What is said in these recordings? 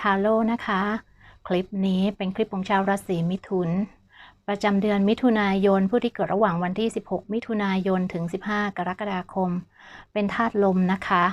ทาโร่นะคะ คลิปนี้เป็นคลิปของชาวราศีมิถุน ประจำเดือนมิถุนายนผู้ที่เกิดระหว่างวันที่ 16 มิถุนายนถึง 15 กรกฎาคม เป็นธาตุลมนะคะ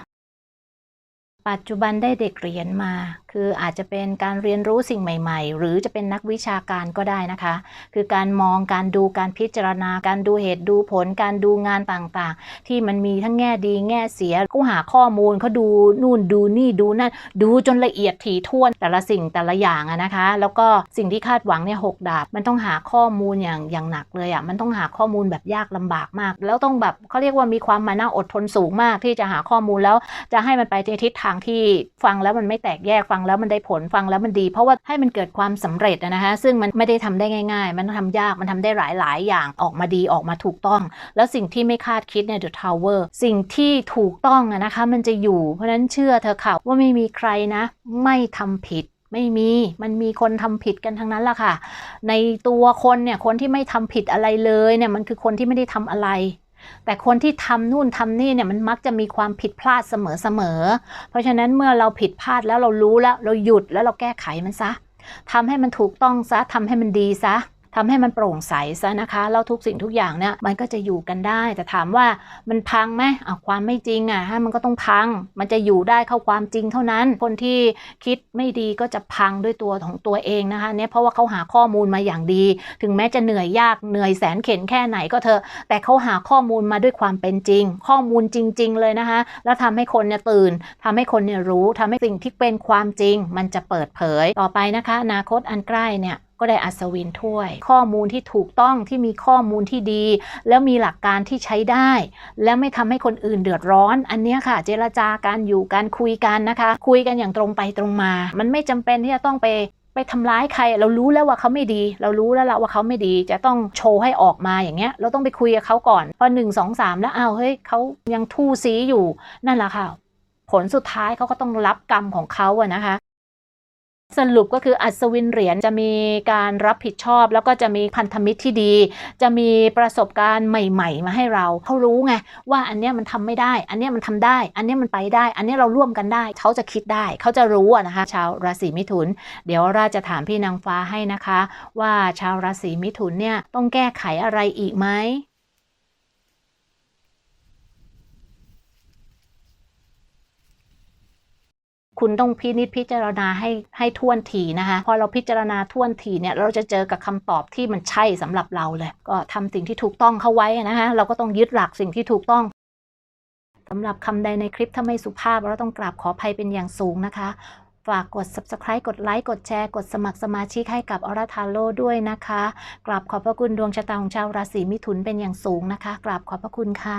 ปัจจุบันได้เด็กเรียนมา คืออาจจะเป็นการเรียนรู้สิ่งใหม่ ๆ หรือจะเป็นนักวิชาการก็ได้นะคะ คือการมองการดูการพิจารณา การดูเหตุดูผล การดูงานต่างๆ ที่มันมีทั้งแง่ดีแง่เสียเขาหาข้อมูลเขาดูนู่นดูนี่ดูนั่นดูจนละเอียดถี่ถ้วนแต่ละสิ่งแต่ละอย่างอะนะคะ แล้วก็สิ่งที่คาดหวังเนี่ยหกดาบ มันต้องหาข้อมูลอย่างอย่างหนักเลยอะมันต้องหาข้อมูลแบบยากลำบากมาก แล้วต้องแบบเขาเรียกว่ามีความมานะอดทนสูงมากที่จะหาข้อมูลแล้วจะให้มันไปในทิศทางที่ฟังแล้วมันไม่แตกแยกฟังแล้วมันได้ผลฟังแล้วมันดี เพราะว่าให้มันเกิดความสำเร็จอะนะคะซึ่งมันไม่ได้ทำได้ง่าย ๆ มันทำยากมันทำได้หลายๆ อย่างออกมาดีออกมาถูกต้อง แล้วสิ่งที่ไม่คาดคิดเนี่ย The Tower สิ่งที่ถูกต้องอะนะคะมันจะอยู่ เพราะฉะนั้นเชื่อเธอค่ะว่าไม่มีใครนะ ไม่ทำผิดไม่มี มันมีคนทำผิดกันทั้งนั้นแหละค่ะ ในตัวคนเนี่ย คนที่ไม่ทำผิดอะไรเลยเนี่ย มันคือคนที่ไม่ได้ทำอะไร แต่คนที่ทำนู่นทำนี่เนี่ยมันมักจะมีความผิดพลาดเสมอๆ เพราะฉะนั้นเมื่อเราผิดพลาดแล้วเรารู้แล้วเราหยุดแล้วเราแก้ไขมันซะทำให้มันถูกต้องซะทำให้มันดีซะ ทำให้มันโปร่งใสซะนะคะแล้วทุกสิ่งทุกอย่างเนี่ยมันก็จะอยู่กันได้ แต่ถามว่ามันพังไหมอะความไม่จริงอะฮะมันก็ต้องพัง มันจะอยู่ได้เข้าความจริงเท่านั้น คนที่คิดไม่ดีก็จะพังด้วยตัวของตัวเองนะคะเนี่ยเพราะว่าเขาหาข้อมูลมาอย่างดี ถึงแม้จะเหนื่อยยากเหนื่อยแสนเข็นแค่ไหนก็เถอะแต่เขาหาข้อมูลมาด้วยความเป็นจริง ข้อมูลจริง ๆ เลยนะคะ แล้วทำให้คนเนี่ยตื่นทำให้คนเนี่ยรู้ทำให้สิ่งที่เป็นความจริง มันจะเปิดเผยต่อไปนะคะอนาคตอันใกล้เนี่ย ก็ได้อัศวินถ้วย ข้อมูลที่ถูกต้องที่มีข้อมูลที่ดี แล้วมีหลักการที่ใช้ได้ และไม่ทำให้คนอื่นเดือดร้อน อันนี้ค่ะ เจรจาการอยู่การคุยกันนะคะ คุยกันอย่างตรงไปตรงมา มันไม่จำเป็นที่จะต้องไปไปทำร้ายใครเรารู้แล้วว่าเขาไม่ดี เรารู้แล้วละว่าเขาไม่ดี จะต้องโชว์ให้ออกมาอย่างเงี้ย เราต้องไปคุยกับเขาก่อนพอหนึ่งสองสามแล้วอ้าวเฮ้ยเขายังทู่ซีอยู่นั่นแหละค่ะ ผลสุดท้ายเขาก็ต้องรับกรรมของเขาอะนะคะ สรุปก็คืออัศวินเหรียญจะมีการรับผิดชอบ แล้วก็จะมีพันธมิตรที่ดี จะมีประสบการณ์ใหม่ ๆ มาให้เราเขารู้ไงว่าอันเนี้ยมันทำไม่ได้ อันเนี้ยมันทำได้ อันเนี้ยมันไปได้ อันเนี้ยเราร่วมกันได้เขาจะคิดได้เขาจะรู้อะนะคะชาวราศีมิถุน เดี๋ยวเราจะถามพี่นางฟ้าให้นะคะ ว่าชาวราศีมิถุนเนี่ยต้องแก้ไขอะไรอีกไหม คุณต้องพินิจพิจารณาให้ให้ท่วนทีนะคะ พอเราพิจารณาท่วนทีเนี่ยเราจะเจอกับคำตอบที่มันใช่สำหรับเราเลย ก็ทำสิ่งที่ถูกต้องเข้าไว้นะคะเราก็ต้องยึดหลักสิ่งที่ถูกต้องสำหรับคำใดในคลิปถ้าไม่สุภาพเราต้องกราบขออภัยเป็นอย่างสูงนะคะ ฝากกด subscribe กดไลค์กดแชร์ กดสมัครสมาชิกให้กับอรทาโร่ด้วยนะคะกราบขอบพระคุณดวงชะตาของชาวราศีมิถุนเป็นอย่างสูงนะคะกราบขอบพระคุณค่ะ